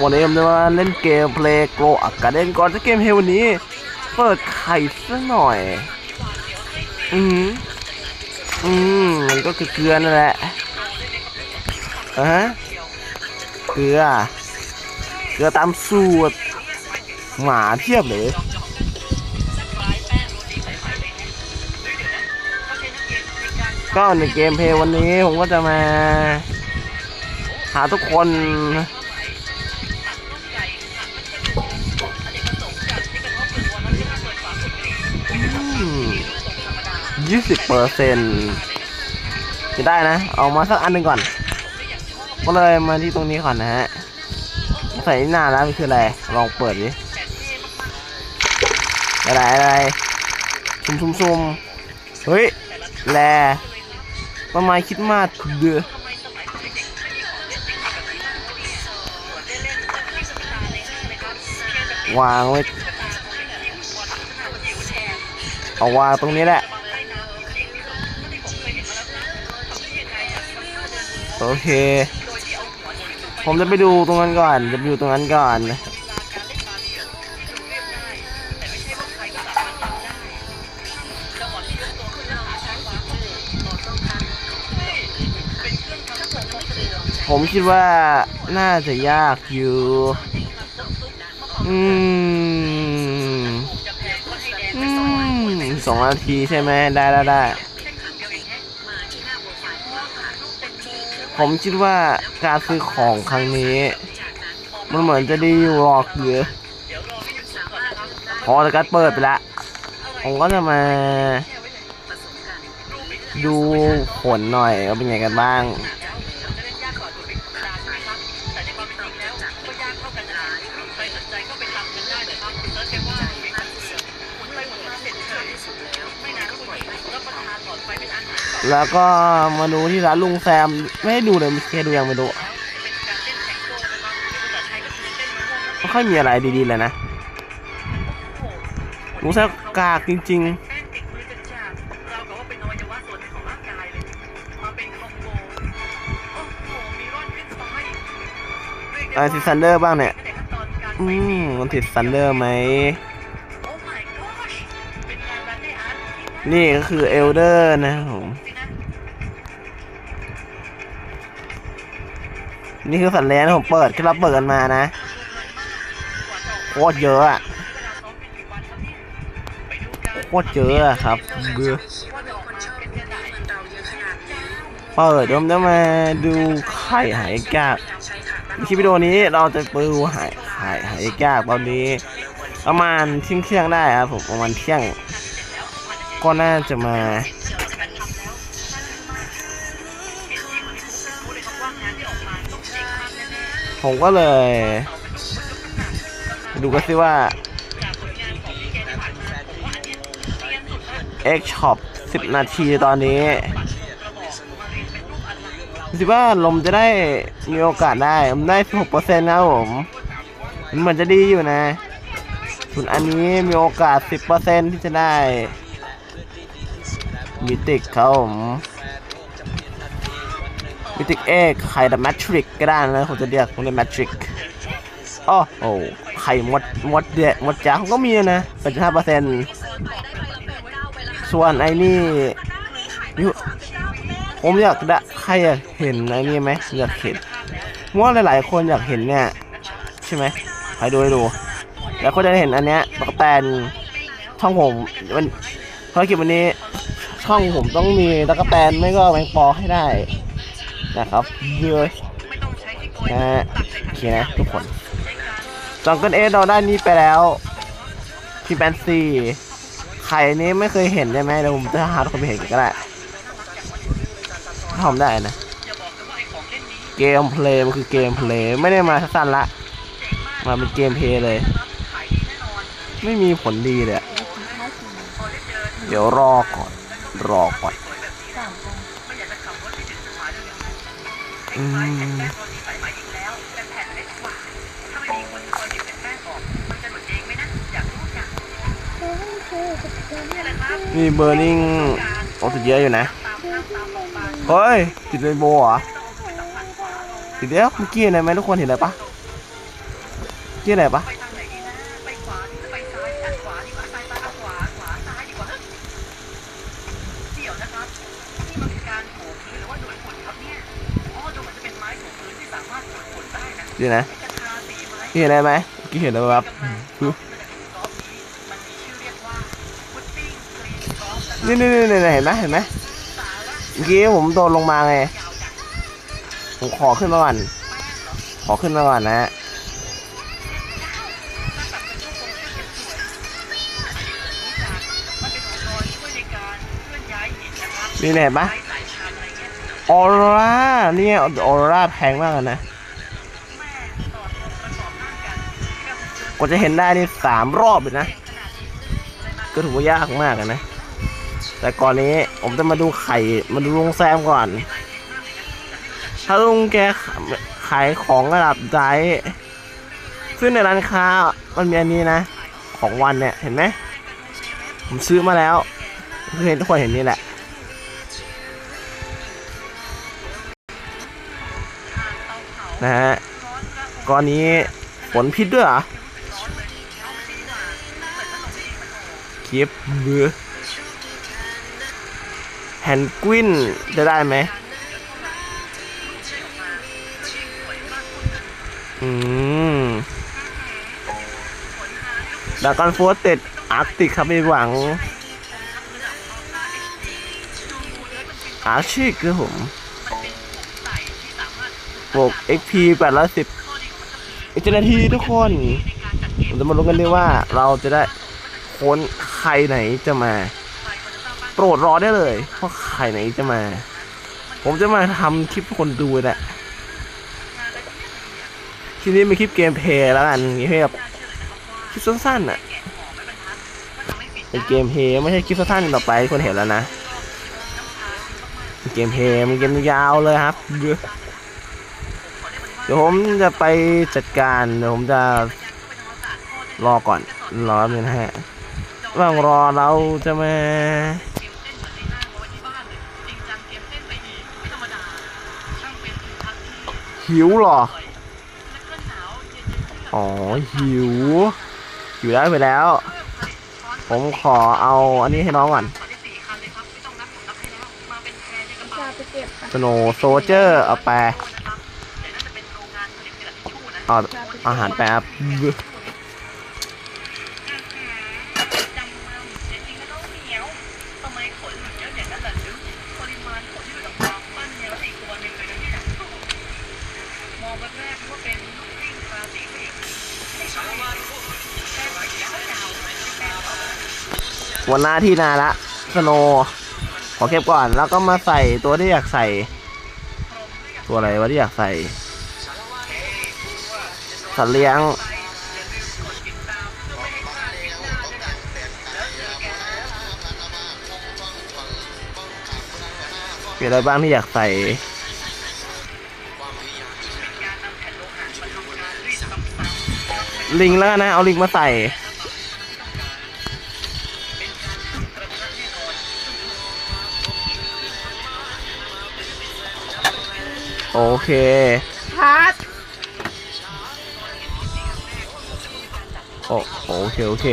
วันนี้ผมจะมาเล่นเกมเพลย์โกลอักกาเดนก่อนจะเกมเฮวันนี้ เปิดไข่สักหน่อย อืมอืมมันก็คือเกลือนั่นแหละอะฮะเกลือ เกลือตามสูตร หมาเทียบเลยก็ในเกมเพลย์วันนี้ผมก็จะมา หาทุกคน ยี่สิบเปอร์เซ็นต์จะได้นะ เอามาสักอันหนึ่งก่อน ก็เลยมาที่ตรงนี้ก่อนนะฮะ ใส่หน้าแล้วมันคืออะไร ลองเปิดดิอะไรอะไรซุ่มซุ่มซุ่มเฮ้ย แลต้นไม้คิดมากเดือวางไว้เอาวางตรงนี้แหละ โอเค ผมจะไปดูตรงนั้นก่อน จะไปดูตรงนั้นก่อนผมคิดว่าน่าจะยากอยู่ อืม อืมสองนาทีใช่ไหม ได้ได้ได้ ผมคิดว่าการซื้อของครั้งนี้ มันเหมือนจะดีอยู่หรอกเยอะพอแต่การเปิดไปละผมก็จะมา ดูผลหน่อยว่าเป็นไงกันบ้าง แล้วก็มาดูที่ร้านลุงแซม ไม่ให้ดูเลยม่เคยดูยังไม่ดูไม่ค่อยมีอะไรดีๆเลยนะลุงแซมกากจริง ๆอะไรติดซันเดอร์บ้างเนี่ย อืม มันติดซันเดอร์ไหม นี่ก็คือเอลเดอร์นะครับผม นี่คือสัตว์เลี้ยงที่ผมเปิดที่เราเปิดกันมานะ โคตรเยอะอะโคตรเยอะครับเบื่อเปิดเดี๋ยวผมจะมาดูไข่หายกากคลิปวิดีโอนี้เราจะไปดูหายไข่หายกากตอนนี้ ประมาณเที่ยงเที่ยงได้ครับผมประมาณเที่ยง ก็น่าจะมาผมก็เลย ดูกันสิว่า X Shop 10 นาทีตอนนี้ดูสิว่าลมจะได้มีโอกาสได้ผมได้ 16%นะครับผมมันเหมือนจะดีอยู่นะส่วนอันนี้มีโอกาส 10%ที่จะได้ มิติกครับผมมิติกเอกไข่ดับแมทริกก็ได้นะผมจะเรียกผมเรียกแมทริกอ้อโอ้ไข่มดมดเดะมดจ้าเขาก็มีนะเป็นห้าเปอร์เซ็นต์ส่วนไอ้นี่ยู่ผมอยากได้ใครอยากเห็นไอ้นี่ไหมอยากเห็นผมว่าหลายๆ คนอยากเห็นเนี่ยใช่ไหมไปดูให้ดู แล้วก็จะได้เห็นอันเนี้ยตะกแตนช่องผมมันภารกิจวันนี้ ช่องผมต้องมีตะกแตนไม่ก็แมงปอให้ได้นะครับเยอะนะฮะโอเคนะทุกคนจังเกิลเอเราได้นี้ไปแล้วพี่แบนซี่ไข่นี้ไม่เคยเห็นใช่ไหมเดี๋ยวผมจะหาคนไปเห็นก็ได้ทำได้นะ เกมเพลย์มันคือเกมเพลย์ไม่ได้มาสั้นละ มาเป็นเกมเพลย์เลย ไม่มีผลดีเลย เดี๋ยวรอก่อน รอก่อนอืมมีเบอร์นิงโอ้ติดเยอะอยู่นะ เฮ้ย ติดเรนโบว์เหรอ ติดเยอะเมื่อกี้เห็นอะไรไหมทุกคนเห็นอะไรปะที่ไหนปะไปทางไหนดีนะ ด้นะที่ไหนจะทาสีไม้ที่เห็นได้ไหมเมื่อกี้เห็นแล้วครับกำลังซอฟต์ซอฟต์นี้มันมีชื่อเรียกว่าพุดดิ้งครีมซอฟต์นะครับนี่นี่นี่นี่เห็นไหมเห็นไหมสาระเมื่อกี้ผมโดนลงมาไงยาวจังผมขอขึ้นมาก่อนแป้งเหรอขอขึ้นมาก่อนนะฮะถ้าตัดเป็นรูปทรงที่สวยๆรู้จักมันเป็นอุปกรณ์ช่วยในการเคลื่อนย้ายหินนะครับนี่เห็นปะใช้สายชาร์จอะไรเงี้ยออร่าเนี่ยออร่าแพงมากเลยนะ กว่าจะเห็นได้นี่สามรอบเลยนะ ก็ถือว่ายากมากนะ แต่ก่อนนี้ผมจะมาดูไข่ มาดูลุงแซมก่อน ถ้าลุงแกขายของระดับไดซึ่งในร้านค้ามันมีอันนี้นะ ของวันเนี่ยเห็นไหมผมซื้อมาแล้วคือเห็นทุกคนเห็นนี่แหละนะฮะก้อนนี้ผลพิษด้วยเหรอ คลิปเบือแฮนกวินจะได้ไหมอืมดากอนโฟสเต็ดอาร์กติกครับไม่หวัง อาร์ชิกคือผมบวก XP 810อีกเจ็ดนาทีทุกคนผมจะมาลุ้นกันดีว่าเราจะได้ ค้นใครไหนจะมา โปรดรอได้เลยว่าใครไหนจะมา ผมจะมาทำคลิปให้คนดูแหละคลิปนี้เป็นคลิปเกมเพลย์แล้วกันอย่างงี้ให้แบบคลิปสั้นๆอะเป็นเกมเพลย์ไม่ใช่คลิปสั้นๆต่อไปคนเห็นแล้วนะเป็นเกมเพลย์มันเกมยาวเลยครับเดี๋ยวผมจะไปจัดการเดี๋ยวผมจะรอก่อนรอแป๊บนึงนะฮะ ระหว่างรอเราจะมาหิวเหรอ อ๋อหิวหิวได้ไปแล้ว ผมขอเอาอันนี้ให้น้องก่อนจะไปเก็บสโนโซเจอร์เอาไปเอาอาหารแป๊บ มองแรกก็เป็นลูกวิ่งราศีเมษวันหน้าที่นาละสโนขอเก็บก่อนแล้วก็มาใส่ตัวที่อยากใส่ ตัวอะไรวะที่อยากใส่สัตว์เลี้ยงมีอะไรบ้างที่อยากใส่ ลิงแล้วกันนะ เอาลิงมาใส่ โอเคพาร์ทโอโอเค โอเค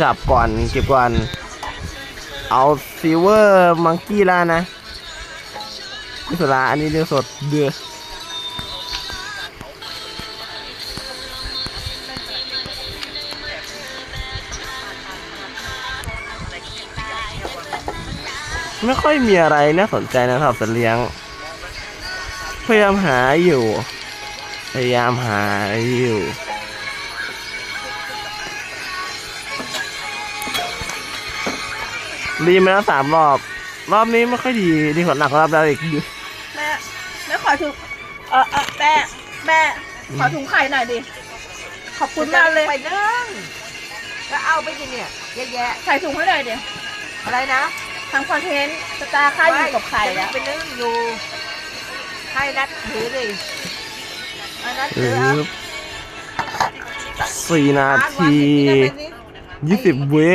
จับก่อน เก็บก่อน เอาซิลเวอร์มังกี้แล้วนะนี่สุดละอันนี้เรื่องสดเดือ ไม่ค่อยมีอะไรน่าสนใจนะครับสัตว์เลี้ยง พยายามหาอยู่ พยายามหาอยู่ รีมาแล้วสามรอบ รอบนี้ไม่ค่อยดีดีกว่าหนักรอบแล้วอีกแม่แม่ขอถุงเออเออแม่แม่ขอถุงไข่หน่อยดิ ขอบคุณมากเลยไปนึ่งก็เอาไปดิเนี่ยเยอะแยะใส่ถุงให้หน่อยดิอะไรนะ ทั้งคอนเทนต์สตาร์ค่าอยู่กับใครจะไม่แล้ว เป็นเรื่องอยู่ให้นัดถือดิเอารัดถือเอา สี่นาที ยี่สิบวิ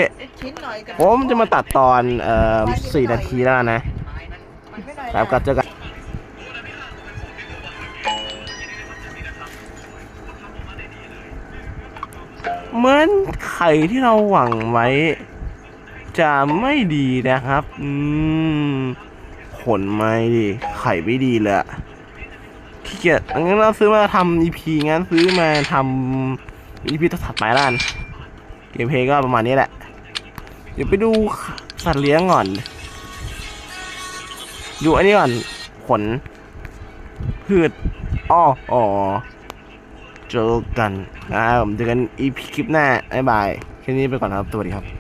ผมจะมาตัดตอนเอ่อสี่นาทีแล้วไหน่อยนะครับก็เจอกันเหมือนไข่ที่เราหวังไว้ จะไม่ดีนะครับ อืมผลไม่ดีไข่ไม่ดีเลยอะขี้เกียจงั้นเราซื้อมาทำ EP งั้นซื้อมาทำ EP ถัดไปแล้วกันเกมเพลย์ก็ประมาณนี้แหละ เดี๋ยวไปดูสัตว์เลี้ยงก่อน ดูอันนี้ก่อน ผลพืชอ้ออ๋อเจอกันนะครับผมเจอกัน EP คลิปหน้าบ๊ายบาย แค่นี้ไปก่อนครับ สวัสดีครับ